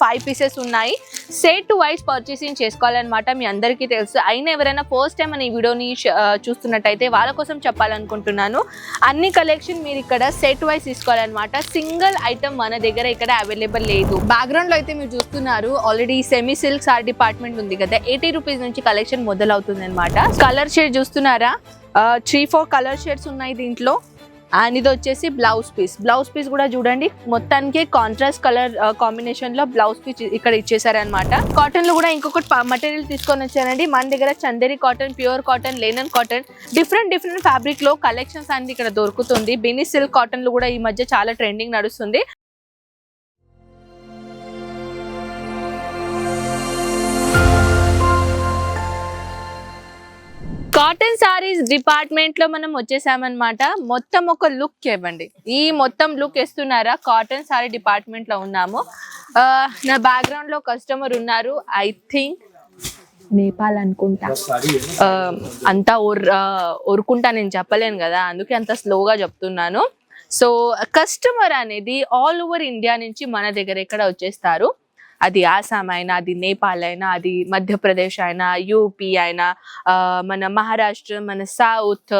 Five pieces ఉన్నాయి. Set wise purchasing చేసుకోవాలన్నమాట మీ అందరికీ తెలుసు. అయినా ఎవరైనా ఫస్ట్ టైం మన ఈ వీడియోని చూస్తున్నట్టయితే వాళ్ళ కోసం చెప్పాలనుకుంటున్నాను. అన్ని కలెక్షన్ మీరు ఇక్కడ సెట్ వైజ్ తీసుకోవాలన్నమాట. సింగిల్ ఐటమ్ మన దగ్గర ఇక్కడ అవైలబుల్ లేదు. బ్యాక్గ్రౌండ్లో అయితే మీరు చూస్తున్నారు. Already semi silk sir department ఉంది కదా. ఎయిటీ రూపీస్ నుంచి కలెక్షన్ మొదలవుతుంది అనమాట కలర్ షేడ్ చూస్తున్నారా త్రీ ఫోర్ కలర్ షేడ్స్ ఉన్నాయి దీంట్లో. అండ్ ఇది వచ్చేసి బ్లౌజ్ పీస్ బ్లౌజ్ పీస్ కూడా చూడండి. మొత్తానికి కాంట్రాస్ట్ కలర్ కాంబినేషన్లో బ్లౌజ్ పీస్ ఇక్కడ ఇచ్చేసారనమాట కాటన్లో కూడా ఇంకొకటి మటీరియల్ తీసుకొని వచ్చారండి మన దగ్గర Chanderi cotton pure cotton linen cotton different different ఫ్యాబ్రిక్లో కలెక్షన్స్ అనేది ఇక్కడ దొరుకుతుంది. బిని సిల్క్ కాటన్లో కూడా ఈ మధ్య చాలా ట్రెండింగ్ నడుస్తుంది. డిపార్ట్మెంట్లో మనం వచ్చేసామన్నమాట. మొత్తం ఒక లుక్ ఇవ్వండి. ఈ మొత్తం లుక్ ఇస్తున్నారా కాటన్ సారీ డిపార్ట్మెంట్లో ఉన్నాము. ఆ, నా బ్యాక్గ్రౌండ్లో కస్టమర్ ఉన్నారు. ఐ థింక్ నేపాల్ అనుకుంటా. అంతా ఒర్ ఒరుకుంటా నేను చెప్పలేను కదా. అందుకే అంత స్లోగా చెప్తున్నాను. సో కస్టమర్ అనేది ఆల్ ఓవర్ ఇండియా నుంచి మన దగ్గర ఇక్కడ వచ్చేస్తారు? అది ఆసాం అయినా అది నేపాల్ అయినా అది మధ్యప్రదేశ్ అయినా యూపీ అయినా ఆ, మన మహారాష్ట్ర మన సౌత్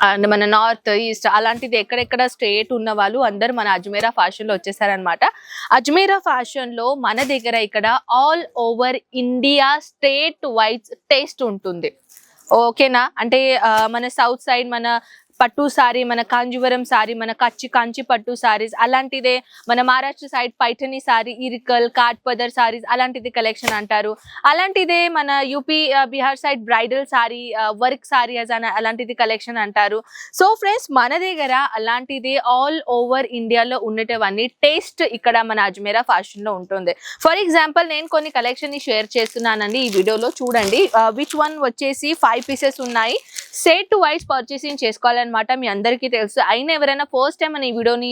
అండ్ మన నార్త్ ఈస్ట్ అలాంటిది ఎక్కడెక్కడ స్టేట్ ఉన్న వాళ్ళు అందరు మన అజ్మీరా ఫ్యాషన్లో వచ్చేసారనమాట అజ్మీరా ఫ్యాషన్లో మన దగ్గర ఇక్కడ all over India state wise taste ఉంటుంది. ఓకేనా? అంటే మన సౌత్ సైడ్ మన పట్టు సారీ మన కాంజీవరం సారీ మన కచ్చి కాంచి పట్టు సారీస్ అలాంటిదే మన మహారాష్ట్ర సైడ్ పైఠని సారీ ఇరికల్ కాట్ పదర్ సారీస్ అలాంటిది కలెక్షన్ అంటారు. అలాంటిదే మన UP Bihar side bridal saree work saree అలాంటిది కలెక్షన్ అంటారు. సో ఫ్రెండ్స్ మన దగ్గర అలాంటిది ఆల్ ఓవర్ ఇండియాలో ఉండేటవన్నీ టేస్ట్ ఇక్కడ మన అజ్మేరా ఫ్యాషన్లో ఉంటుంది. ఫర్ ఎగ్జాంపుల్ నేను కొన్ని కలెక్షన్ని షేర్ చేస్తున్నానండి ఈ వీడియోలో చూడండి. విచ్ వన్ వచ్చేసి ఫైవ్ పీసెస్ ఉన్నాయి. సెట్ వైజ్ పర్చేసింగ్ చేసుకోవాలని అనమాట మీ అందరికీ తెలుసు. అయినా ఎవరైనా ఫస్ట్ టైం ఈ వీడియోని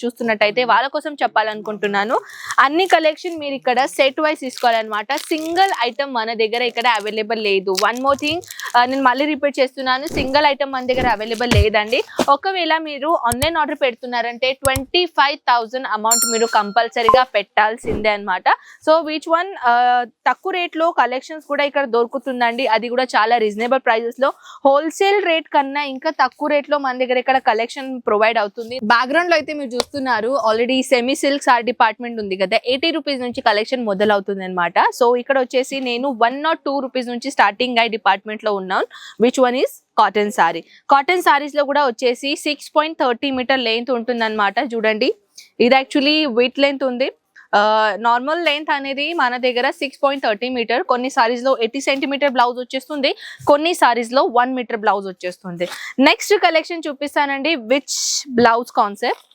చూస్తున్నట్టయితే వాళ్ళ కోసం చెప్పాలనుకుంటున్నాను. అన్ని కలెక్షన్ మీరు ఇక్కడ సెట్ వైజ్ తీసుకోవాలన్నమాట. సింగిల్ ఐటమ్ మన దగ్గర ఇక్కడ అవైలబుల్ లేదు. వన్ మోర్ థింగ్ నేను మళ్ళీ రిపీట్ చేస్తున్నాను. సింగిల్ ఐటమ్ మన దగ్గర అవైలబుల్ లేదండి. ఒకవేళ మీరు ఆన్లైన్ ఆర్డర్ పెడుతున్నారంటే ట్వంటీ ఫైవ్ అమౌంట్ మీరు కంపల్సరీగా పెట్టాల్సిందే అన్నమాట. సో వీచ్ వన్ తక్కువ రేట్లో కలెక్షన్స్ కూడా ఇక్కడ దొరుకుతుందండి. అది కూడా చాలా రీజనబుల్ ప్రైజెస్లో హోల్సేల్ రేట్ కన్నా ఇంకా తక్కువ రేట్లో మన దగ్గర ఇక్కడ కలెక్షన్ ప్రొవైడ్ అవుతుంది. బ్యాక్గ్రౌండ్లో అయితే మీరు చూస్తున్నారు already semi silk sir department ఉంది కదా ఎయిటీ రూపీస్ నుంచి కలెక్షన్ మొదలవుతుంది అనమాట సో ఇక్కడ వచ్చేసి నేను వన్ నాట్ టూ రూపీస్ నుంచి స్టార్టింగ్ ఐ డిపార్ట్మెంట్లో ఉన్నాను. Which one is cotton saree cotton సారీస్లో కూడా వచ్చేసి six point thirty metre length ఉంటుంది చూడండి. ఇది యాక్చువల్లీ వెయిట్ లెంత్ ఉంది. నార్మల్ లెంత్ అనేది మన దగ్గర సిక్స్ పాయింట్ థర్టీ మీటర్ కొన్ని సారీస్లో ఎయిటీ సెంటీమీటర్ బ్లౌజ్ వచ్చేస్తుంది కొన్ని సారీస్లో వన్ మీటర్ బ్లౌజ్ వచ్చేస్తుంది. నెక్స్ట్ కలెక్షన్ చూపిస్తానండి విచ్ బ్లౌజ్ కాన్సెప్ట్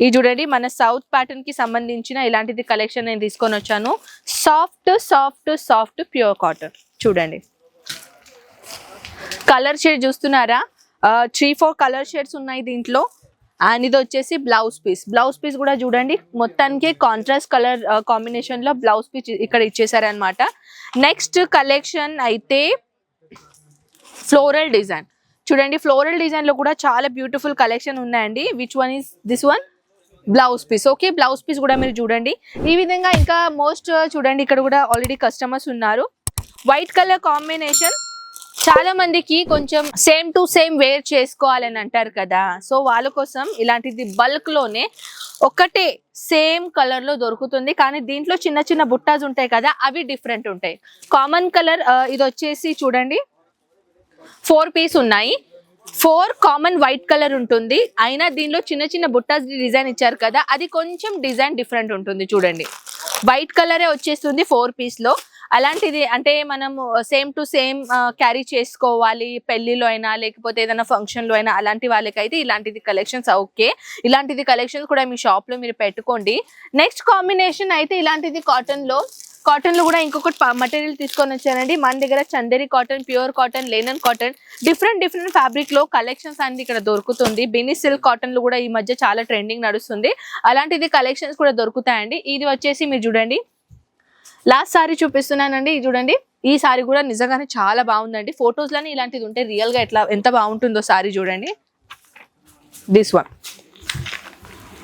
ఇది చూడండి మన సౌత్ ప్యాటర్న్కి సంబంధించిన ఇలాంటిది కలెక్షన్ నేను తీసుకొని వచ్చాను. Soft soft soft pure cotton చూడండి. కలర్ షేడ్ చూస్తున్నారా? త్రీ ఫోర్ కలర్ షేడ్స్ ఉన్నాయి దీంట్లో. అండ్ ఇది వచ్చేసి బ్లౌజ్ పీస్. బ్లౌజ్ పీస్ కూడా చూడండి మొత్తానికి కాంట్రాస్ట్ కలర్ కాంబినేషన్లో బ్లౌజ్ పీస్ ఇక్కడ ఇచ్చేసారనమాట నెక్స్ట్ కలెక్షన్ అయితే ఫ్లోరల్ డిజైన్ చూడండి ఫ్లోరల్ డిజైన్లో కూడా చాలా బ్యూటిఫుల్ కలెక్షన్ ఉన్నాయండి. Which one is this one blouse piece. Okay blouse piece కూడా మీరు చూడండి. ఈ విధంగా ఇంకా మోస్ట్ చూడండి ఇక్కడ కూడా ఆల్రెడీ కస్టమర్స్ ఉన్నారు. వైట్ కలర్ కాంబినేషన్ చాలా మందికి కొంచెం సేమ్ టు సేమ్ వేర్ చేసుకోవాలని అంటారు కదా. సో వాళ్ళ కోసం ఇలాంటిది బల్క్లోనే ఒకటే సేమ్ కలర్లో దొరుకుతుంది. కానీ దీంట్లో చిన్న చిన్న బుట్టాస్ ఉంటాయి కదా అవి డిఫరెంట్ ఉంటాయి. కామన్ కలర్ ఇది వచ్చేసి చూడండి. ఫోర్ పీస్ ఉన్నాయి. ఫోర్ కామన్ వైట్ కలర్ ఉంటుంది. అయినా దీనిలో చిన్న చిన్న బుట్టాస్ డిజైన్ ఇచ్చారు కదా అది కొంచెం డిజైన్ డిఫరెంట్ ఉంటుంది చూడండి. వైట్ కలరే వచ్చేస్తుంది ఫోర్ పీస్లో అలాంటిది అంటే మనము సేమ్ టు సేమ్ క్యారీ చేసుకోవాలి పెళ్ళిలో అయినా లేకపోతే ఏదైనా ఫంక్షన్లో అయినా అలాంటి వాళ్ళకైతే ఇలాంటిది కలెక్షన్స్ ఓకే ఇలాంటిది కలెక్షన్స్ కూడా మీ షాప్లో మీరు పెట్టుకోండి. నెక్స్ట్ కాంబినేషన్ అయితే ఇలాంటిది కాటన్లో. కాటన్లో కూడా ఇంకొకటి మటీరియల్ తీసుకొని వచ్చానండి. మన దగ్గర Chanderi cotton pure cotton linen cotton different different ఫ్యాబ్రిక్లో కలెక్షన్స్ అనేది ఇక్కడ దొరుకుతుంది. బిని సిల్క్ కాటన్లో కూడా ఈ మధ్య చాలా ట్రెండింగ్ నడుస్తుంది. అలాంటిది కలెక్షన్స్ కూడా దొరుకుతాయండి. ఇది వచ్చేసి మీరు చూడండి. లాస్ట్ సారీ చూపిస్తున్నానండి. ఇది చూడండి. ఈ సారీ కూడా నిజంగానే చాలా బాగుందండి. ఫొటోస్లోనే ఇలాంటిది ఉంటే రియల్గా ఎట్లా ఎంత బాగుంటుందో సారీ చూడండి. దిస్ వన్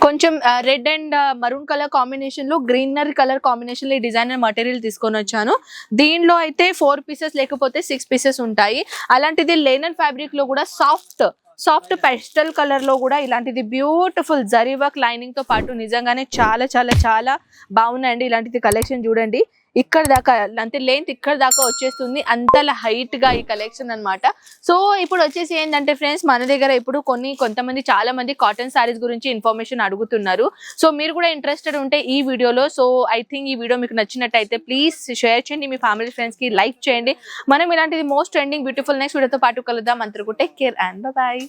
కొంచెం రెడ్ అండ్ మరూన్ కలర్ కాంబినేషన్లో గ్రీనరీ కలర్ కాంబినేషన్లో ఈ డిజైనర్ మటీరియల్ తీసుకొని వచ్చాను. దీనిలో అయితే ఫోర్ పీసెస్ లేకపోతే సిక్స్ పీసెస్ ఉంటాయి. అలాంటిది లేనన్ ఫ్యాబ్రిక్లో కూడా సాఫ్ట్ సాఫ్ట్ పెస్టల్ కలర్లో కూడా ఇలాంటిది బ్యూటిఫుల్ జరీ వర్క్ లైనింగ్తో పాటు నిజంగానే చాలా చాలా చాలా బాగున్నాయండి ఇలాంటిది కలెక్షన్ చూడండి. ఇక్కడ దాకా అంటే లెంత్ ఇక్కడ దాకా వచ్చేస్తుంది అంతలా హైట్గా ఈ కలెక్షన్ అన్నమాట. సో ఇప్పుడు వచ్చేసి ఏంటంటే ఫ్రెండ్స్ మన దగ్గర ఇప్పుడు కొన్ని కొంతమంది చాలా మంది కాటన్ సారీస్ గురించి ఇన్ఫర్మేషన్ అడుగుతున్నారు. సో మీరు కూడా ఇంట్రెస్టెడ్ ఉంటే ఈ వీడియోలో సో ఐ థింక్ ఈ వీడియో మీకు నచ్చినట్టయితే ప్లీజ్ షేర్ చేయండి మీ ఫ్యామిలీ ఫ్రెండ్స్కి లైక్ చేయండి. మనం ఇలాంటిది మోస్ట్ ట్రెండింగ్ బ్యూటిఫుల్ నెక్స్ట్ వీడియోతో పాటు కలుద్దాం. అంతకు టేక్ కేర్ అండ్ బాయ్